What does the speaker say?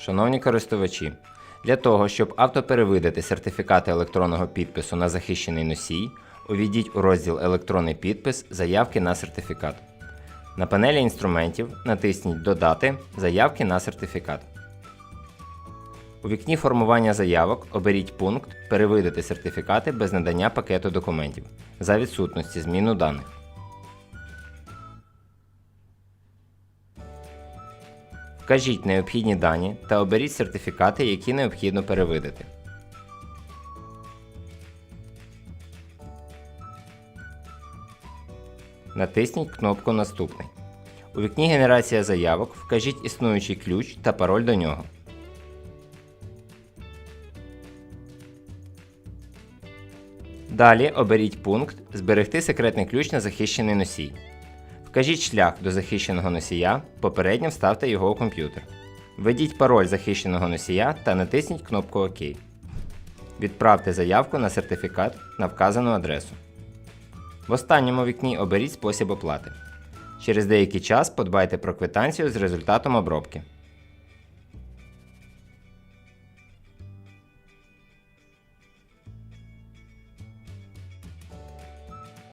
Шановні користувачі, для того, щоб автоперевидати сертифікати електронного підпису на захищений носій, увійдіть у розділ Електронний підпис заявки на сертифікат. На панелі інструментів натисніть Додати заявки на сертифікат. У вікні формування заявок оберіть пункт Перевидати сертифікати без надання пакету документів за відсутності зміну даних. Вкажіть необхідні дані та оберіть сертифікати, які необхідно перевидати. Натисніть кнопку Наступний. У вікні Генерація заявок вкажіть існуючий ключ та пароль до нього. Далі оберіть пункт Зберегти секретний ключ на захищений носій. Вкажіть шлях до захищеного носія, попередньо вставте його у комп'ютер. Введіть пароль захищеного носія та натисніть кнопку ОК. Відправте заявку на сертифікат на вказану адресу. В останньому вікні оберіть спосіб оплати. Через деякий час подбайте про квитанцію з результатом обробки.